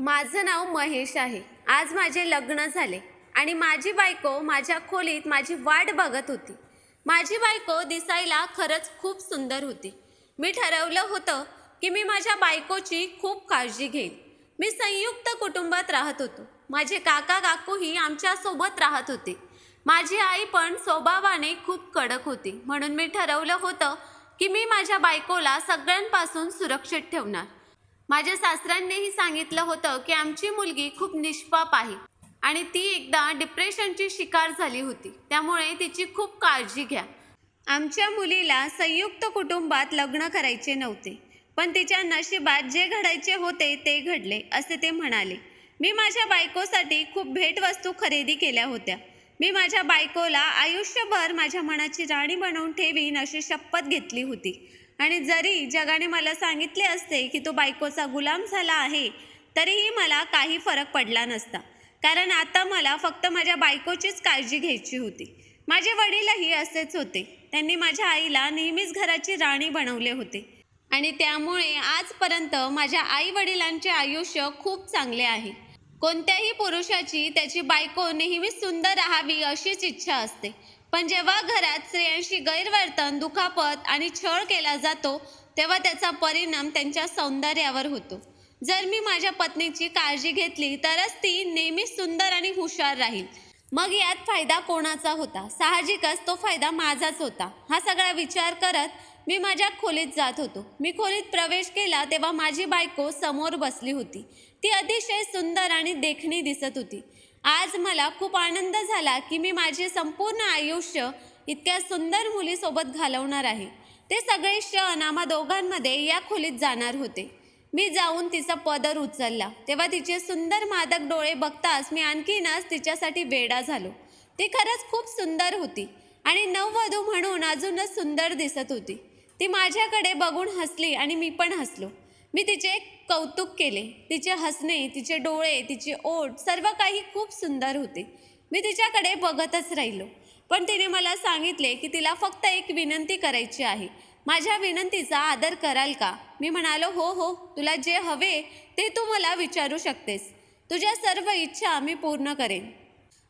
माझं नाव महेश आहे. आज माझे लग्न झाले आणि माझी बायको माझ्या खोलीत माझी वाट बघत होती. माझी बायको दिसायला खरंच खूप सुंदर होती. मी ठरवलं होतं की मी माझ्या बायकोची खूप काळजी घेईन. मी संयुक्त कुटुंबात राहत होतो. माझे काका काकूही आमच्यासोबत राहत होते. माझी आई पण स्वभावाने खूप कडक होती. म्हणून मी ठरवलं होतं की मी माझ्या बायकोला सगळ्यांपासून सुरक्षित ठेवणार. माझ्या सासऱ्यांनीही सांगितलं होतं की आमची मुलगी खूप निष्पाप आहे आणि ती एकदा डिप्रेशनची शिकार झाली होती. त्यामुळे तिची खूप काळजी घ्या. आमच्या मुलीला संयुक्त कुटुंबात लग्न करायचे नव्हते. पण तिच्या नशिबात जे घडायचे होते ते घडले असे ते म्हणाले. मी माझ्या बायकोसाठी खूप भेटवस्तू खरेदी केल्या होत्या. मी माझ्या बायकोला आयुष्यभर माझ्या मनाची राणी बनवून ठेवीन अशी शपथ घेतली होती. आणि जरी जगाने मला सांगितले असते की तो बायकोचा गुलाम झाला आहे तरीही मला काही फरक पडला नसता. कारण आता मला फक्त माझ्या बायकोचीच काळजी घ्यायची होती. माझे वडीलही असेच होते. त्यांनी माझ्या आईला नेहमीच घराची राणी बनवले होते. आणि त्यामुळे आजपर्यंत माझ्या आई वडिलांचे आयुष्य खूप चांगले आहे. कोणत्याही पुरुषाची त्याची बायको नेहमीच सुंदर राहावी अशीच इच्छा असते. पण जेव्हा घरात स्त्रियांशी गैरवर्तन दुखापत आणि छळ केला जातो तेव्हा त्याचा परिणाम त्यांच्या सौंदर्यावर होतो. जर मी माझ्या पत्नीची काळजी घेतली तरच ती नेहमी सुंदर आणि हुशार राहील. मग यात फायदा कोणाचा होता? साहजिकच तो फायदा माझाच होता. हा सगळा विचार करत मी माझ्या खोलीत जात होतो. मी खोलीत प्रवेश केला तेव्हा माझी बायको समोर बसली होती. ती अतिशय सुंदर आणि देखणी दिसत होती. आज मला खूप आनंद झाला की मी माझे संपूर्ण आयुष्य इतक्या सुंदर मुलीसोबत घालवणार आहे. ते सगळे क्षण आम्हा दोघांमध्ये या खोलीत जाणार होते. मी जाऊन तिचा पदर उचलला. तेव्हा तिचे सुंदर मादक डोळे बघताच मी आणखीनच तिच्यासाठी वेडा झालो. ती खरंच खूप सुंदर होती आणि नववधू म्हणून अजूनच सुंदर दिसत होती. ती माझ्याकडे बघून हसली आणि मी पण हसलो. मी तिचे कौतुक केले. तिचे हसणे तिचे डोळे तिचे ओठ सर्व काही खूप सुंदर होते. मी तिच्याकडे बघतच राहिलो. पण तिने मला सांगितले की तिला फक्त एक विनंती करायची आहे. माझ्या विनंतीचा आदर कराल का? मी म्हणालो हो हो तुला जे हवे ते तू मला विचारू शकतेस. तुझ्या सर्व इच्छा मी पूर्ण करेन.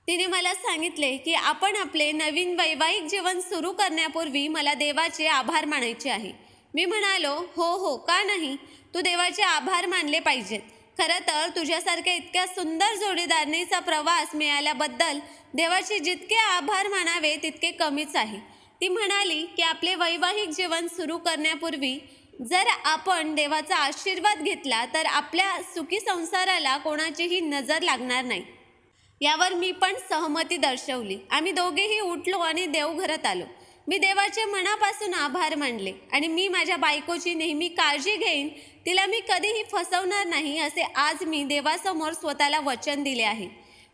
तिने मला सांगितले की आपण आपले नवीन वैवाहिक जीवन सुरू करण्यापूर्वी मला देवाचे आभार मानायचे आहे. मी म्हणालो हो हो का नाही? तू देवाचे आभार मानले पाहिजेत. खरं तर तुझ्यासारख्या इतक्या सुंदर जोडीदारणीचा प्रवास मिळाल्याबद्दल देवाचे जितके आभार मानावे तितके कमीच आहे. ती म्हणाली की आपले वैवाहिक जीवन सुरू करण्यापूर्वी जर आपण देवाचा आशीर्वाद घेतला तर आपल्या सुखी संसाराला कोणाचीही नजर लागणार नाही. यावर मी पण सहमती दर्शवली. आम्ही दोघेही उठलो आणि देवघरात आलो. मी देवाचे मनापासून आभार मानले आणि मी माझ्या बायकोची नेहमी काळजी घेईन तिला मी कधीही फसवणार नाही असे आज मी देवासमोर स्वतःला वचन दिले आहे.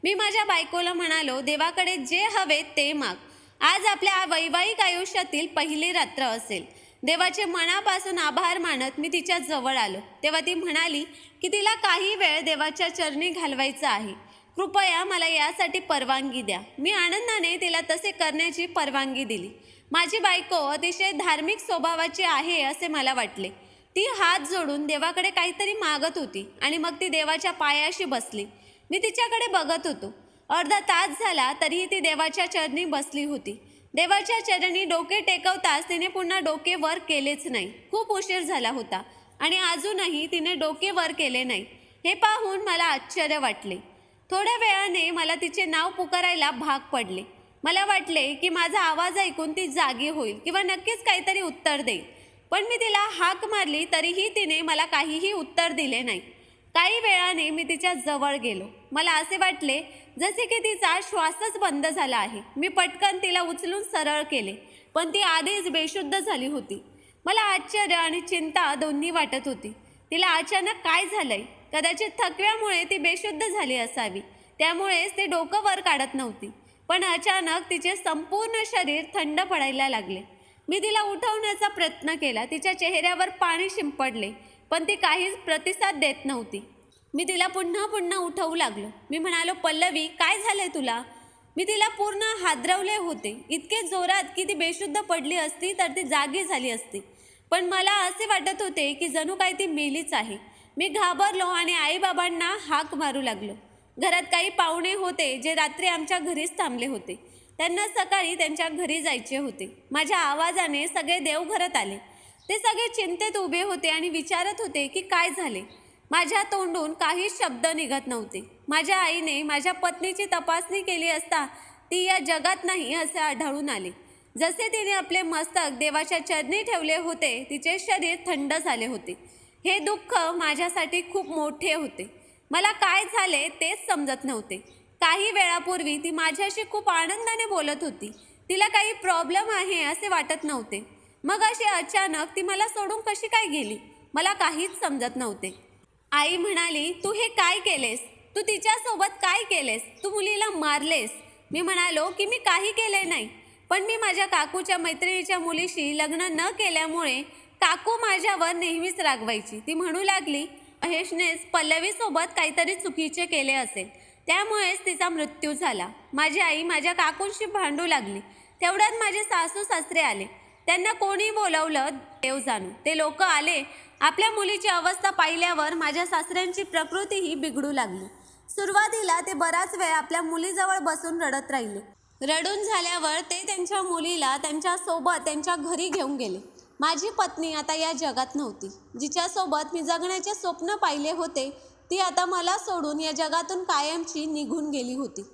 मी माझ्या बायकोला म्हणालो देवाकडे जे हवे ते माग. आज आपल्या वैवाहिक आयुष्यातील पहिली रात्र असेल. देवाचे मनापासून आभार मानत मी तिच्या जवळ आलो. तेव्हा ती म्हणाली की तिला काही वेळ देवाच्या चरणी घालवायचं आहे. कृपया मला यासाठी परवानगी द्या. मी आनंदाने तिला तसे करण्याची परवानगी दिली. माझी बायको अतिशय धार्मिक स्वभावाची आहे असे मला वाटले. ती हात जोडून देवाकडे काहीतरी मागत होती आणि मग ती देवाच्या पायाशी बसली. मी तिच्याकडे बघत होतो. अर्धा तास झाला तरीही ती देवाच्या चरणी बसली होती. देवाच्या चरणी डोके टेकवताच तिने पुन्हा डोके वर केलेच नाही. खूप उशीर झाला होता आणि अजूनही तिने डोके वर केले नाही. हे पाहून मला आश्चर्य वाटले. थोड्या वेळाने मला तिचे नाव पुकारायला भाग पडले. मला वाटले की माझा आवाज ऐकून ती जागी होईल किंवा नक्कीच काहीतरी उत्तर देईल. पण मी तिला हाक मारली तरीही तिने मला काहीही उत्तर दिले नाही. काही वेळाने मी तिच्या जवळ गेलो. मला असे वाटले जसे की तिचा श्वासच बंद झाला आहे. मी पटकन तिला उचलून सरळ केले पण ती आधीच बेशुद्ध झाली होती. मला आश्चर्य आणि चिंता दोन्ही वाटत होती. तिला अचानक काय झालंय? कदाचित थकव्यामुळे ती बेशुद्ध झाली असावी. त्यामुळेच ती डोकं वर काढत नव्हती. पण अचानक तिचे संपूर्ण शरीर थंड पडायला लागले. मी तिला उठवण्याचा प्रयत्न केला. तिच्या चेहऱ्यावर पाणी शिंपडले पण ती काहीच प्रतिसाद देत नव्हती. मी तिला पुन्हा पुन्हा उठवू लागलो. मी म्हणालो पल्लवी काय झालंय तुला? मी तिला पूर्ण हादरवले होते. इतके जोरात की ती बेशुद्ध पडली असती तर ती जागी झाली असती. पण मला असे वाटत होते की जणू काय ती मेलीच आहे. मी घाबरलो आणि आईबाबांना हाक मारू लागलो. घरात काही पाहुणे होते जे रात्री आमच्या घरीच थांबले होते. त्यांना सकाळी त्यांच्या घरी जायचे होते. माझ्या आवाजाने सगळे देवघरात आले. ते सगळे चिंतेत उभे होते आणि विचारत होते की काय झाले. माझ्या तोंडून काहीच शब्द निघत नव्हते. माझ्या आईने माझ्या पत्नीची तपासणी केली असता ती या जगात नाही असे आढळून आले. जसे तिने आपले मस्तक देवाच्या चरणी ठेवले होते तिचे शरीर थंड झाले होते. हे दुःख माझ्यासाठी खूप मोठे होते. मला काय झाले तेच समजत नव्हते. काही वेळापूर्वी ती माझ्याशी खूप आनंदाने बोलत होती. तिला काही प्रॉब्लेम आहे असे वाटत नव्हते. मग अशी अचानक ती मला सोडून कशी काय गेली? मला काहीच समजत नव्हते. आई म्हणाली तू हे काय केलेस? तू तिच्यासोबत काय केलेस? तू मुलीला मारलेस? मी म्हणालो की मी काही केले नाही. पण मी माझ्या काकूच्या मैत्रिणीच्या मुलीशी लग्न न केल्यामुळे काकू माझ्यावर नेहमीच रागवायची. ती म्हणू लागली महेशनेच पल्लवीसोबत काहीतरी चुकीचे केले असेल त्यामुळेच तिचा मृत्यू झाला. माझी आई माझ्या काकूंशी भांडू लागली. तेवढ्यात माझे सासू सासरे आले. त्यांना कोणी बोलवलं देव जाणू. ते लोक आले. आपल्या मुलीची अवस्था पाहिल्यावर माझ्या सासऱ्यांची प्रकृतीही बिघडू लागली. सुरुवातीला ते बराच वेळ आपल्या मुलीजवळ बसून रडत राहिले. रडून झाल्यावर ते त्यांच्या मुलीला त्यांच्यासोबत त्यांच्या घरी घेऊन गेले. माझी पत्नी आता या जगात नव्हती. जिच्यासोबत मी जगण्याचे स्वप्न पाहिले होते ती आता मला सोडून या जगातून कायमची निघून गेली होती.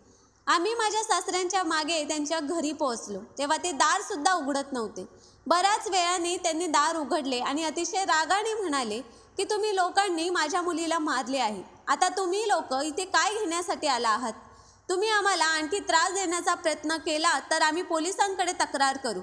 आम्ही माझ्या सासऱ्यांच्या मागे त्यांच्या घरी पोहोचलो तेव्हा ते दारसुद्धा उघडत नव्हते. बऱ्याच वेळाने त्यांनी दार उघडले आणि अतिशय रागाने म्हणाले की तुम्ही लोकांनी माझ्या मुलीला मारले आहे. आता तुम्ही लोक इथे काय घेण्यासाठी आला आहात? तुम्ही आम्हाला आणखी त्रास देण्याचा प्रयत्न केला तर आम्ही पोलिसांकडे तक्रार करू.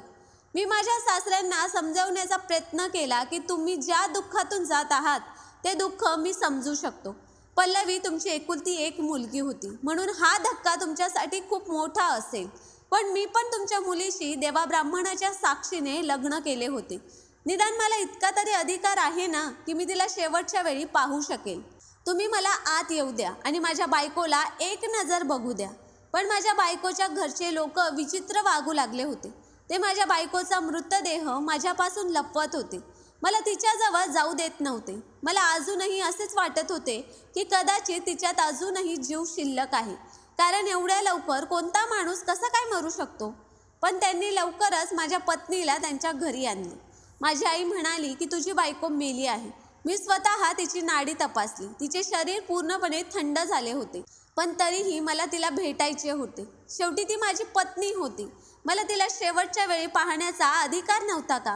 मी माझ्या सासऱ्यांना समजवण्याचा प्रयत्न केला की तुम्ही ज्या दुःखातून जात आहात ते दुःख मी समजू शकतो. पल्लवी तुमची एकुलती एक मुलगी होती. म्हणून हा धक्का तुमच्यासाठी खूप मोठा असेल. पण मी पण तुमच्या मुलीशी देवा ब्राह्मणाच्या साक्षीने लग्न केले होते. निदान मला इतका तरी अधिकार आहे ना की मी तिला शेवटच्या वेळी पाहू शकेल. तुम्ही मला आत येऊ द्या आणि माझ्या बायकोला एक नजर बघू द्या. पण माझ्या बायकोच्या घरचे लोक विचित्र वागू लागले होते. ते माझ्या बायकोचा मृतदेह माझ्यापासून लपवत होते. मला तिच्याजवळ जाऊ देत नव्हते. मला अजूनही असेच वाटत होते की कदाचित तिच्यात अजूनही जीव शिल्लक आहे. कारण एवढ्या लवकर कोणता माणूस कसा काय मरू शकतो? पण त्यांनी लवकरच माझ्या पत्नीला त्यांच्या घरी आणले. माझी आई म्हणाली की तुझी बायको मेली आहे. मी स्वतः तिची नाडी तपासली. तिचे शरीर पूर्णपणे थंड झाले होते. पण तरीही मला तिला भेटायचे होते. शेवटी ती माझी पत्नी होती. मला तिला शेवटच्या वेळी पाहण्याचा अधिकार नव्हता का?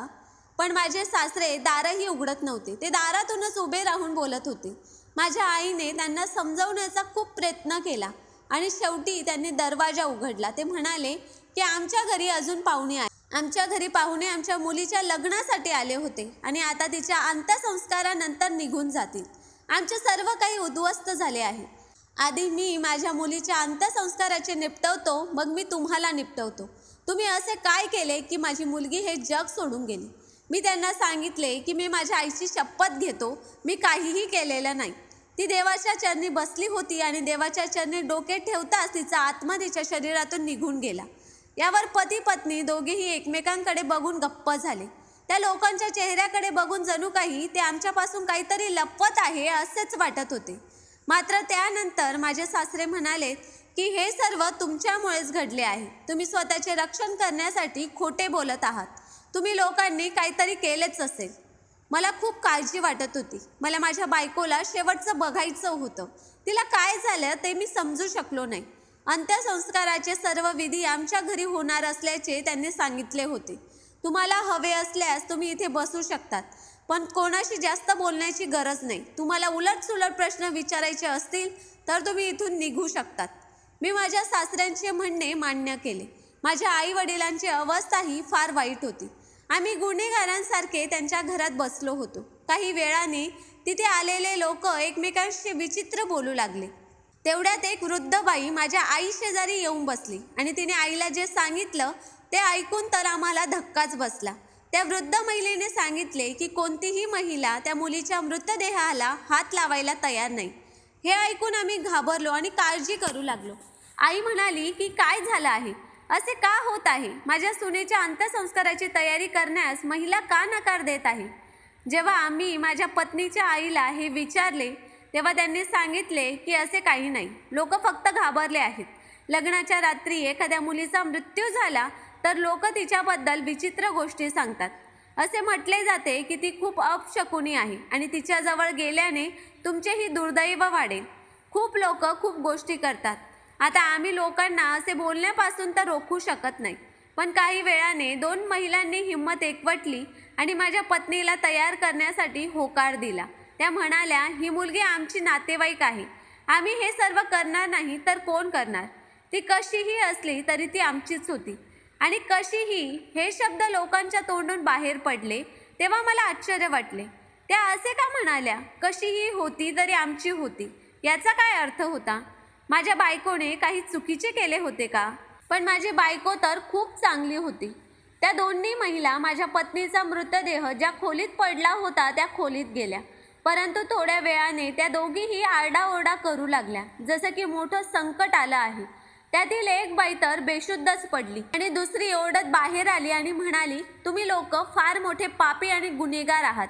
पण माझे सासरे दारही उघडत नव्हते. ते दारातूनच उभे राहून बोलत होते. माझ्या आईने त्यांना समजवण्याचा खूप प्रयत्न केला आणि शेवटी त्यांनी दरवाजा उघडला. ते म्हणाले की आमच्या घरी अजून पाहुणे आहे आमच्या घरी पाहुणे आमच्या मुलीच्या लग्नासाठी आले होते आणि आता तिच्या अंत्यसंस्कारानंतर निघून जातील. आमचे सर्व काही उद्ध्वस्त झाले आहे. आधी मी माझ्या मुलीच्या अंत्यसंस्काराचे निपटवतो मग मी तुम्हाला निपटवतो. तुम्ही असे काय केले की माझी मुलगी हे जग सोडून गेली? मी त्यांना सांगितले की मी माझ्या आईची शपथ घेतो. मी काहीही केलेलं नाही. ती देवाच्या चरणी बसली होती आणि देवाच्या चरणी डोके ठेवताच तिचा आत्मा तिच्या शरीरातून निघून गेला. यावर पती पत्नी दोघेही एकमेकांकडे बघून गप्प झाले. त्या लोकांच्या चेहऱ्याकडे बघून जणू काही ते आमच्यापासून काहीतरी लपवत आहे असेच वाटत होते. मात्र त्यानंतर माझे सासरे म्हणाले की हे सर्व तुमच्यामुळेच घडले आहे. तुम्ही स्वतःचे रक्षण करण्यासाठी खोटे बोलत आहात. तुम्ही लोकांनी काहीतरी केलेच असेल. मला खूप काळजी वाटत होती. मला माझ्या बायकोला शेवटचं बघायचं होतं. तिला काय झालं ते मी समजू शकलो नाही. अंत्यसंस्काराचे सर्व विधी आमच्या घरी होणार असल्याचे त्यांनी सांगितले होते. तुम्हाला हवे असल्यास तुम्ही इथे बसू शकतात. पण कोणाशी जास्त बोलण्याची गरज नाही. तुम्हाला उलटसुलट प्रश्न विचारायचे असतील तर तुम्ही इथून निघू शकतात. मी माझ्या सासऱ्यांचे म्हणणे मान्य केले. माझ्या आई वडिलांची अवस्थाही फार वाईट होती. आम्ही गुन्हेगारांसारखे त्यांच्या घरात बसलो होतो. काही वेळाने तिथे आलेले लोक एकमेकांशी विचित्र बोलू लागले. तेवढ्यात एक वृद्ध बाई माझ्या आई शेजारी येऊन बसली आणि तिने आईला जे सांगितलं ते ऐकून तर आम्हाला धक्काच बसला. त्या वृद्ध महिलेने सांगितले की कोणतीही महिला त्या मुलीच्या मृतदेहाला हात लावायला तयार नाही. हे ऐकून आम्ही घाबरलो आणि काळजी करू लागलो. आई म्हणाली की काय झालं आहे? असे का होत आहे? माझ्या सुनेच्या अंत्यसंस्काराची तयारी करण्यास महिला का नकार देत आहे? जेव्हा आम्ही माझ्या पत्नीच्या आईला हे विचारले तेव्हा त्यांनी सांगितले की असे काही नाही. लोक फक्त घाबरले आहेत. लग्नाच्या रात्री एखाद्या मुलीचा मृत्यू झाला तर लोक तिच्याबद्दल विचित्र गोष्टी सांगतात. असे म्हटले जाते की ती खूप अपशकुनी आहे आणि तिच्याजवळ गेल्याने तुमचेही दुर्दैव वाढेल. खूप लोक खूप गोष्टी करतात. आता आम्ही लोकांना असे बोलण्यापासून तर रोखू शकत नाही. पण काही वेळाने दोन महिलांनी हिंमत एकवटली आणि माझ्या पत्नीला तयार करण्यासाठी होकार दिला. त्या म्हणाल्या ही मुलगी आमची नातेवाईक आहे. आम्ही हे सर्व करणार नाही तर कोण करणार? ती कशीही असली तरी ती आमचीच होती. आणि कशीही हे शब्द लोकांच्या तोंडून बाहेर पडले तेव्हा मला आश्चर्य वाटले. त्या असे का म्हणाल्या कशीही होती तरी आमची होती. याचा काय अर्थ होता? माझ्या बायकोने काही चुकीचे केले होते का? पण माझी बायको तर खूप चांगली होती. त्या दोन्ही महिला माझ्या पत्नीचा मृतदेह ज्या खोलीत पडला होता त्या खोलीत गेल्या. परंतु थोड्या वेळाने त्या दोघीही आरडाओरडा करू लागल्या जसं की मोठं संकट आलं आहे. त्यातील एक बाई तर बेशुद्धच पडली आणि दुसरी ओरडत बाहेर आली आणि म्हणाली तुम्ही लोक फार मोठे पापी आणि गुन्हेगार आहात.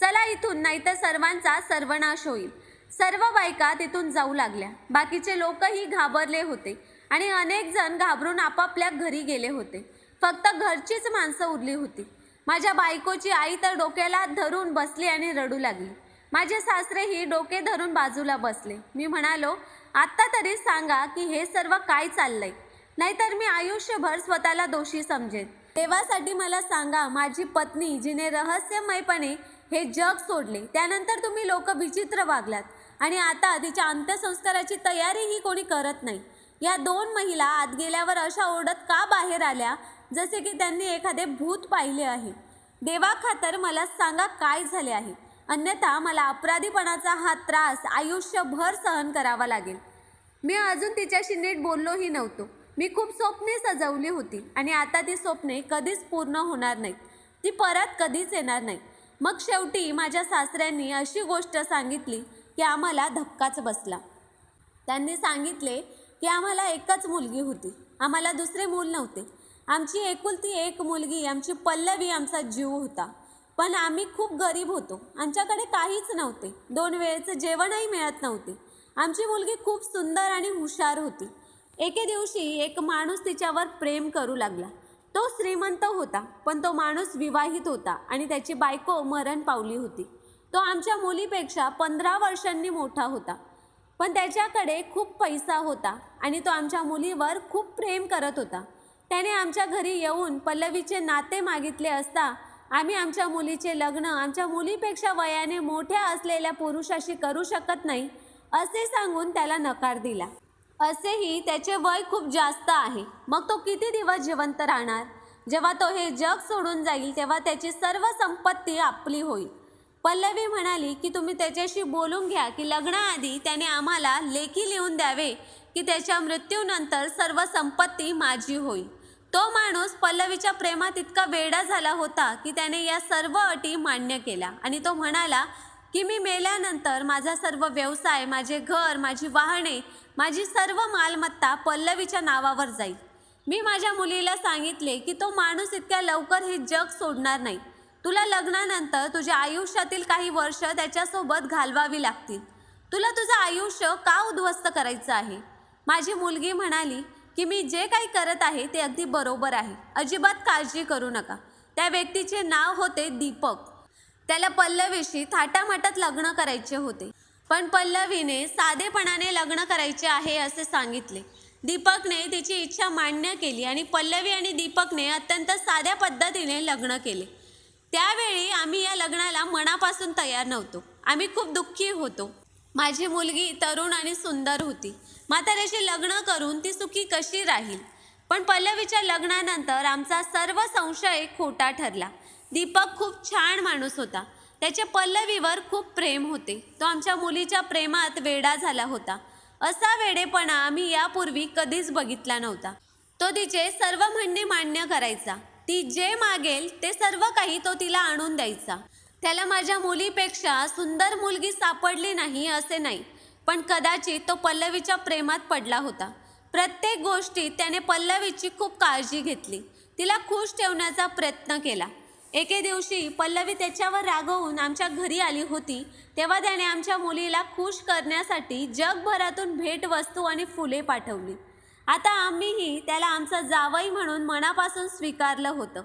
चला इथून नाहीतर सर्वांचा सर्वनाश होईल. सर्व बायका तिथून जाऊ लागल्या. बाकीचे लोकही घाबरले होते आणि अनेक जण घाबरून आपापल्या घरी गेले होते. फक्त घरचीच माणसं उरली होती. माझ्या बायकोची आई तर डोक्याला धरून बसली आणि रडू लागली. माझे सासरेही डोके धरून बाजूला बसले. मी म्हणालो आत्ता तरी सांगा की हे सर्व काय चाललंय? नाहीतर मी आयुष्यभर स्वतःला दोषी समजेन. देवासाठी मला सांगा माझी पत्नी जिने रहस्यमयपणे हे जग सोडले त्यानंतर तुम्ही लोक विचित्र वागलात. आणि आता तिच्या अंत्यसंस्काराची तयारीही कोणी करत नाही. या दोन महिला आत गेल्यावर अशा ओरडत का बाहेर आल्या? जसे की त्यांनी एखादे भूत पाहिले आहे. देवा खातर मला सांगा काय झाले आहे? अन्यथा मला अपराधीपणाचा हा त्रास आयुष्यभर सहन करावा लागेल. मी अजून तिच्याशी नीट बोललोही नव्हतो. मी खूप स्वप्ने सजवली होती आणि आता ती स्वप्ने कधीच पूर्ण होणार नाहीत. ती परत कधीच येणार नाही. मग शेवटी माझ्या सासऱ्यांनी अशी गोष्ट सांगितली की आम्हाला धक्काच बसला. त्यांनी सांगितले की आम्हाला एकच मुलगी होती. आम्हाला दुसरे मूल नव्हते. आमची एकुलती एक मुलगी आमची पल्लवी आमचा जीव होता. पण आम्ही खूप गरीब होतो. आमच्याकडे काहीच नव्हते. दोन वेळेचं जेवणही मिळत नव्हते. आमची मुलगी खूप सुंदर आणि हुशार होती. एके दिवशी एक माणूस तिच्यावर प्रेम करू लागला. तो श्रीमंत होता पण तो माणूस विवाहित होता आणि त्याची बायको मरण पावली होती. तो आमच्या मुलीपेक्षा पंधरा वर्षांनी मोठा होता. पण त्याच्याकडे खूप पैसा होता आणि तो आमच्या मुलीवर खूप प्रेम करत होता. त्याने आमच्या घरी येऊन पल्लवीचे नाते मागितले असता आम्ही आमच्या मुलीचे लग्न आमच्या मुलीपेक्षा वयाने मोठ्या असलेल्या पुरुषाशी करू शकत नाही असे सांगून त्याला नकार दिला. असेही त्याचे वय खूप जास्त आहे. मग तो किती दिवस जिवंत राहणार? जेव्हा तो हे जग सोडून जाईल तेव्हा त्याची सर्व संपत्ती आपली होईल. पल्लवी म्हणाली की तुम्ही त्याच्याशी बोलून घ्या की लग्नाआधी त्याने आम्हाला लेखी लिहून द्यावे की त्याच्या मृत्यूनंतर सर्व संपत्ती माझी होईल. तो माणूस पल्लवीच्या प्रेमात इतका वेडा झाला होता की त्याने या सर्व अटी मान्य केल्या. आणि तो म्हणाला की मी मेल्यानंतर माझा सर्व व्यवसाय माझे घर माझी वाहने माझी सर्व मालमत्ता पल्लवीच्या नावावर जाईल. मी माझ्या मुलीला सांगितले की तो माणूस इतक्या लवकर हे जग सोडणार नाही. तुला लग्नानंतर तुझ्या आयुष्यातील काही वर्ष त्याच्यासोबत घालवावी लागतील. तुला तुझं आयुष्य का उद्ध्वस्त करायचं आहे? माझी मुलगी म्हणाली की मी जे काही करत आहे ते अगदी बरोबर आहे. अजिबात काळजी करू नका. त्या व्यक्तीचे नाव होते दीपक. त्याला पल्लवीशी थाटामाटात लग्न करायचे होते. पण पल्लवीने साधेपणाने लग्न करायचे आहे असे सांगितले. दीपकने तिची इच्छा मान्य केली आणि पल्लवी आणि दीपकने अत्यंत साध्या पद्धतीने लग्न केले. त्यावेळी आम्ही या लग्नाला मनापासून तयार नव्हतो. आम्ही खूप दुःखी होतो. माझी मुलगी तरुण आणि सुंदर होती. म्हाताऱ्याशी लग्न करून ती सुखी कशी राहील? पण पल्लवीच्या लग्नानंतर आमचा सर्व संशय खोटा ठरला. दीपक खूप छान माणूस होता. त्याचे पल्लवीवर खूप प्रेम होते. तो आमच्या मुलीच्या प्रेमात वेडा झाला होता. असा वेडेपणा आम्ही यापूर्वी कधीच बघितला नव्हता. तो तिचे सर्व म्हणणे मान्य करायचा. ती जे मागेल ते सर्व काही तो तिला आणून द्यायचा. त्याला माझ्या मुलीपेक्षा सुंदर मुलगी सापडली नाही असे नाही. पण कदाचित तो पल्लवीच्या प्रेमात पडला होता. प्रत्येक गोष्टीत त्याने पल्लवीची खूप काळजी घेतली. तिला खुश ठेवण्याचा प्रयत्न केला. एके दिवशी पल्लवी त्याच्यावर रागवून आमच्या घरी आली होती तेव्हा त्याने आमच्या मुलीला खुश करण्यासाठी जगभरातून भेटवस्तू आणि फुले पाठवली. आता आम्हीही त्याला आमचं जावई म्हणून मनापासून स्वीकारलं होतं.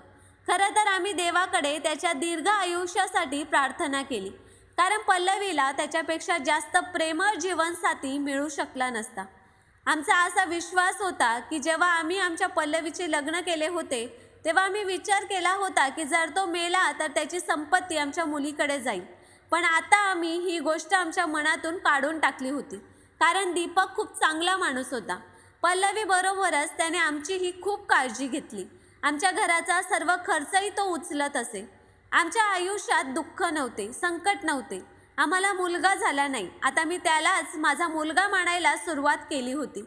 खरं तर आम्ही देवाकडे त्याच्या दीर्घ आयुष्यासाठी प्रार्थना केली. कारण पल्लवीला त्याच्यापेक्षा जास्त प्रेमळ जीवनसाथी मिळू शकला नसता. आमचा असा विश्वास होता की जेव्हा आम्ही आमच्या पल्लवीचे लग्न केले होते तेव्हा आम्ही विचार केला होता की जर तो मेला तर त्याची संपत्ती आमच्या मुलीकडे जाईल. पण आता आम्ही ही गोष्ट आमच्या मनातून काढून टाकली होती. कारण दीपक खूप चांगला माणूस होता. पल्लवी बरोबरच त्याने आमची ही खूप काळजी घेतली. आमच्या घराचा सर्व खर्चही तो उचलत असे. आमच्या आयुष्यात दुःख नव्हते संकट नव्हते. आम्हाला मुलगा झाला नाही. आता मी त्यालाच माझा मुलगा मानायला सुरुवात केली होती.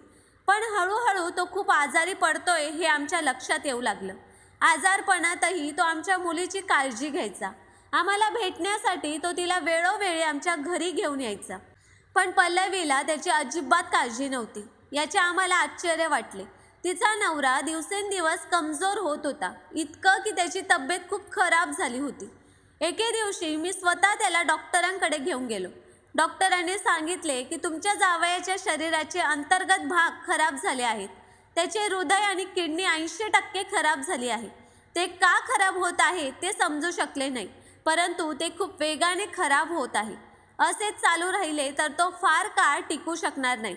पण हळूहळू तो खूप आजारी पडतोय हे आमच्या लक्षात येऊ लागलं. आजारपणातही तो आमच्या मुलीची काळजी घ्यायचा. आम्हाला भेटण्यासाठी तो तिला वेळोवेळी आमच्या घरी घेऊन यायचा. पण पल्लवीला त्याची अजिबात काळजी नव्हती. याचे आम्हाला आश्चर्य वाटले. तिचा नवरा दिवसेंदिवस कमजोर होत होता. इतकं की त्याची तब्येत खूप खराब झाली होती. एके दिवशी मी स्वतः त्याला डॉक्टरांकडे घेऊन गेलो. डॉक्टरांनी सांगितले की तुमच्या जावयाच्या शरीराचे अंतर्गत भाग खराब झाले आहेत. त्याचे हृदय आणि किडनी ऐंशी टक्के खराब झाली आहे. ते का खराब होत आहे ते समजू शकले नाही परंतु ते खूप वेगाने खराब होत आहे. असेच चालू राहिले तर तो फार काळ टिकू शकणार नाही.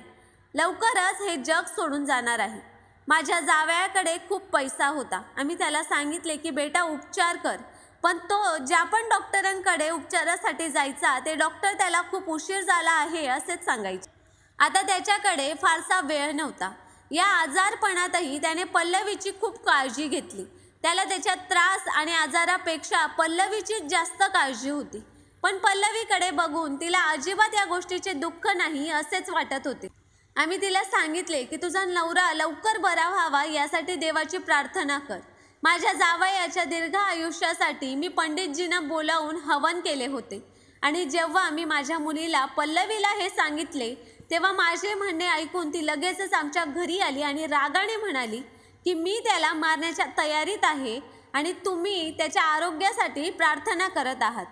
लवकरच हे जग सोडून जाणार आहे. माझ्या जावयाकडे खूप पैसा होता. आम्ही त्याला सांगितले की बेटा उपचार कर. पण तो ज्या पण डॉक्टरांकडे उपचारासाठी जायचा ते डॉक्टर त्याला खूप उशीर झाला आहे असेच सांगायचे. आता त्याच्याकडे फारसा वेळ नव्हता. या आजारपणातही त्याने पल्लवीची खूप काळजी घेतली. त्याला त्याच्या त्रास आणि आजारापेक्षा पल्लवीचीच जास्त काळजी होती. पण पल्लवीकडे बघून तिला अजिबात या गोष्टीचे दुःख नाही असेच वाटत होते. आम्ही तिला सांगितले की तुझा नवरा लवकर बरा व्हावा यासाठी देवाची प्रार्थना कर. माझ्या जावयाच्या दीर्घ आयुष्यासाठी मी पंडितजींना बोलावून हवन केले होते. आणि जेव्हा मी माझ्या मुलीला पल्लवीला हे सांगितले तेव्हा माझे म्हणणे ऐकून ती लगेचच आमच्या घरी आली आणि रागाने म्हणाली की मी त्याला मारण्याच्या तयारीत आहे आणि तुम्ही त्याच्या आरोग्यासाठी प्रार्थना करत आहात.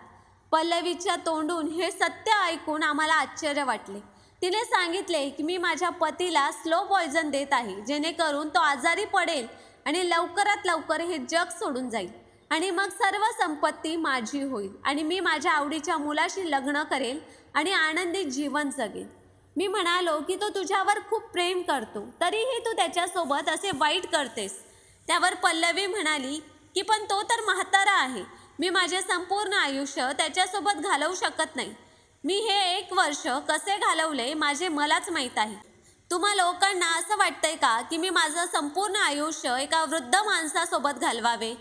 पल्लवीच्या तोंडून हे सत्य ऐकून आम्हाला आश्चर्य वाटले. तिने सांगितले की मी माझ्या पतीला स्लो पॉयझन देत आहे जेणेकरून तो आजारी पडेल आणि लवकरात लवकर हे जग सोडून जाईल. आणि मग सर्व संपत्ती माझी होईल आणि मी माझ्या आवडीच्या मुलाशी लग्न करेल आणि आनंदी जीवन जगेल. मी म्हणालो की तो तुझ्यावर खूप प्रेम करतो तरीही तू त्याच्यासोबत असे वाईट करतेस. त्यावर पल्लवी म्हणाली की पण तो तर म्हातारा आहे. मी माझे संपूर्ण आयुष्य त्याच्यासोबत घालवू शकत नाही. मी हे एक वर्ष कसे घालवले माझे मलाच माहीत आहे. तुम्हा लोकांना असं वाटतंय का की मी माझं संपूर्ण आयुष्य एका वृद्ध माणसासोबत घालवावे?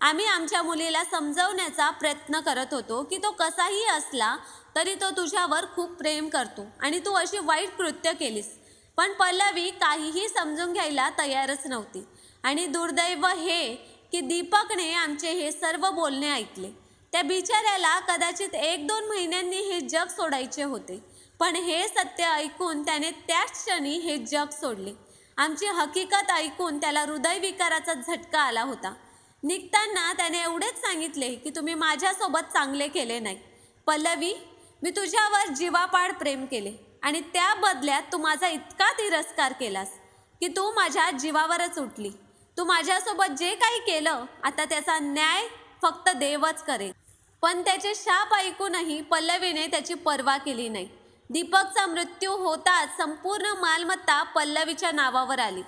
आम्ही आमच्या मुलीला समजवण्याचा प्रयत्न करत होतो की तो कसाही असला तरी तो तुझ्यावर खूप प्रेम करतो आणि तू अशी वाईट कृत्य केलीस. पण पल्लवी काहीही समजून घ्यायला तयारच नव्हती. आणि दुर्दैव हे की दीपकने आमचे हे सर्व बोलणे ऐकले. त्या बिचाऱ्याला कदाचित एक दोन महिन्यांनी हे जग सोडायचे होते. पण हे सत्य ऐकून त्याने त्याच क्षणी हे जग सोडले. आमची हकीकत ऐकून त्याला हृदयविकाराचा झटका आला होता. निघताना त्याने एवढेच सांगितले की तुम्ही माझ्यासोबत चांगले केले नाही. पल्लवी मी तुझ्यावर जीवापाड प्रेम केले आणि त्या बदल्यात तू माझा इतका तिरस्कार केलास की तू माझ्या जीवावरच उठली. तू माझ्यासोबत जे काही केलं आता त्याचा न्याय फक्त देवच करेल. पण त्याचे शाप ऐकूनही पल्लवीने त्याची पर्वा केली नाही. दीपकचा मृत्यू होताच संपूर्ण मालमत्ता पल्लवीच्या नावावर आली.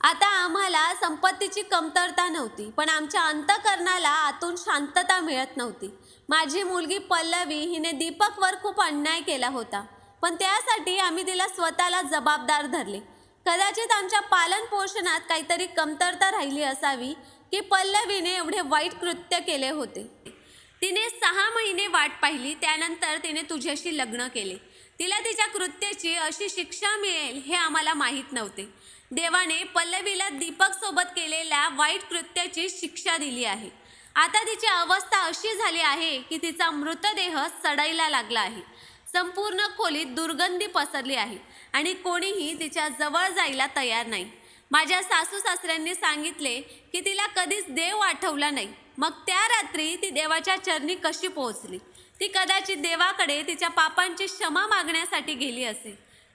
आता आम्हाला संपत्तीची कमतरता नव्हती पण आमच्या अंतकरणाला आतून शांतता मिळत नव्हती. माझी मुलगी पल्लवी हिने दीपकवर खूप अन्याय केला होता पण त्यासाठी आम्ही तिला स्वतःला जबाबदार धरले. कदाचित आमच्या पालन पोषणात काहीतरी कमतरता राहिली असावी की पल्लवीने एवढे वाईट कृत्य केले होते. तिने सहा महिने वाट पाहिली त्यानंतर तिने तुझ्याशी लग्न केले. तिला तिच्या कृत्याची अशी शिक्षा मिळेल हे आम्हाला माहीत नव्हते. देवाने पल्लवीला दीपक सोबत केलेल्या वाईट कृत्याची शिक्षा दिली आहे. आता तिची अवस्था अशी झाली आहे की तिचा मृतदेह सडायला लागला आहे. संपूर्ण खोलीत दुर्गंधी पसरली आहे आणि कोणीही तिच्या जवळ जायला तयार नाही. माझ्या सासू सासऱ्यांनी सांगितले की तिला कधीच देव आठवला नाही. मग त्या रात्री ती देवाच्या चरणी कशी पोहोचली? ती कदाचित देवाकडे तिच्या पापांची क्षमा मागण्यासाठी गेली असेल.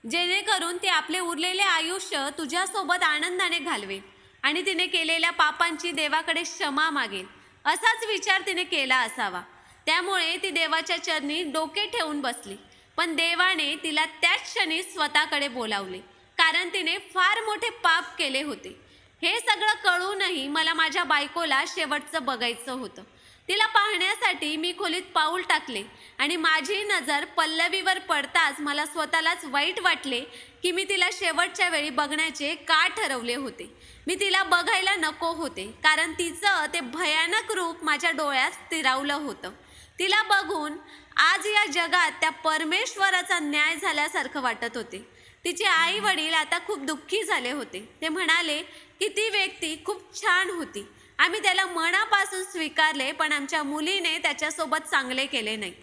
जेणेकरून ती आपले उरलेले आयुष्य तुझ्यासोबत आनंदाने घालवेल आणि तिने केलेल्या पापांची देवाकडे क्षमा मागेल. असाच विचार तिने केला असावा. त्यामुळे ती देवाच्या चरणी डोके ठेवून बसली. पण देवाने तिला त्याच क्षणी स्वतःकडे बोलावले. कारण तिने फार मोठे पाप केले होते. हे सगळं कळूनही मला माझ्या बायकोला शेवटचं बघायचं होतं. तिला पाहण्यासाठी मी खोलीत पाऊल टाकले आणि माझी नजर पल्लवीवर पडताच मला स्वतःलाच वाईट वाटले की मी तिला शेवटच्या वेळी बघण्याचे का ठरवले होते. मी तिला बघायला नको होते कारण तिचं ते भयानक रूप माझ्या डोळ्यात स्थिरावलं होतं. तिला बघून आज या जगात त्या परमेश्वराचा न्याय झाल्यासारखं वाटत होते. तिचे आई वडील आता खूप दुःखी झाले होते. ते म्हणाले की ती व्यक्ती खूप छान होती. आम्ही त्याला मनापासून स्वीकारले पण आमच्या मुलीने त्याच्यासोबत चांगले केले नाही.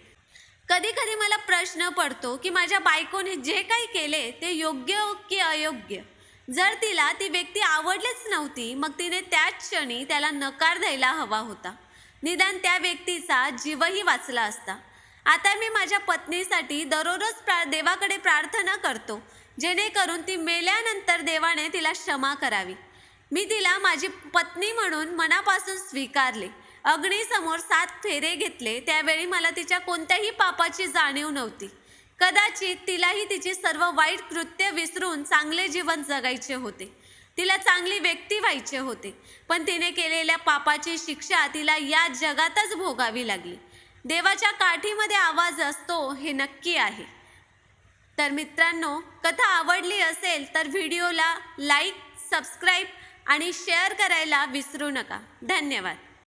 कधी कधी मला प्रश्न पडतो की माझ्या बायकोने जे काही केले ते योग्य की अयोग्य? जर तिला ती व्यक्ती आवडलीच नव्हती मग तिने त्याच क्षणी त्याला नकार द्यायला हवा होता. निदान त्या व्यक्तीचा जीवही वाचला असता. आता मी माझ्या पत्नीसाठी दररोज प्रा देवाकडे प्रार्थना करतो. जेणेकरून ती मेल्यानंतर देवाने तिला क्षमा करावी. मी तिला माझी पत्नी म्हणून मनापासून स्वीकारले. अग्नीसमोर सात फेरे घेतले. त्यावेळी मला तिच्या कोणत्याही पापाची जाणीव नव्हती. कदाचित तिलाही तिची सर्व वाईट कृत्य विसरून चांगले जीवन जगायचे होते. तिला चांगली व्यक्ती व्हायचे होते. पण तिने केलेल्या पापाची शिक्षा तिला या जगातच भोगावी लागली. देवाच्या काठीमध्ये आवाज असतो हे नक्की आहे. तर मित्रांनो कथा आवडली असेल तर व्हिडिओला लाईक सबस्क्राईब आणि शेअर करायला विसरू नका. धन्यवाद.